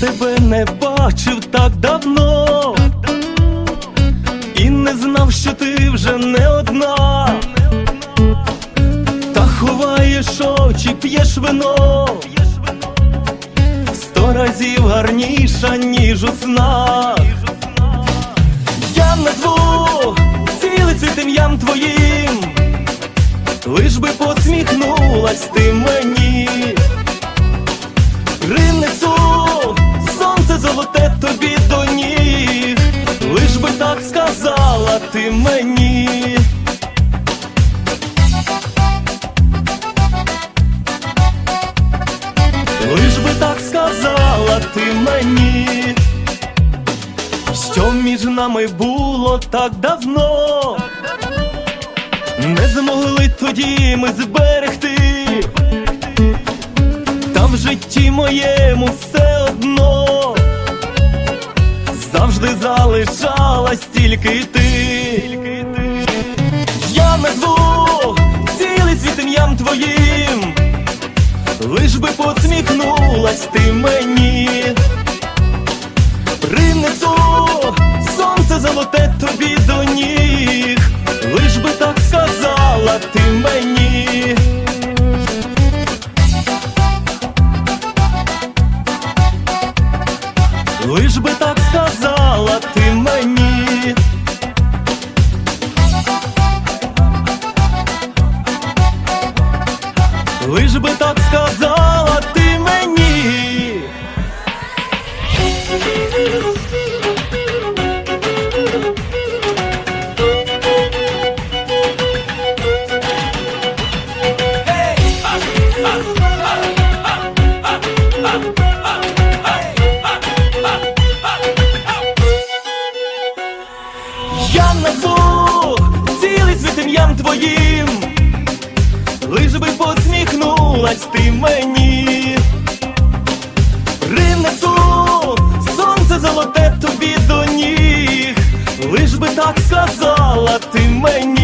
тебе не бачив так давно, і не знав, що ти вже не одна, та ховаєш очі, п'єш вино, сто разів гарніша, ніж у снах. Лиш би так сказала ти мені, що між нами було так давно, не змогли тоді ми зберегти. Та в житті моєму все одно завжди залишалась тільки ти. Я назву цілий світ ім'ям твоїм, лиш би посміхнулась ти мені. Принесу сонце золоте тобі до ніг, лиш би так сказала ти мені. Лиш би так сказала ти мені. Лиш би так сказала ти мені. Я назву цілий світ ім'ям твоїм, мені. Принесу сонце золоте тобі до ніг, лиш би так сказала ти мені.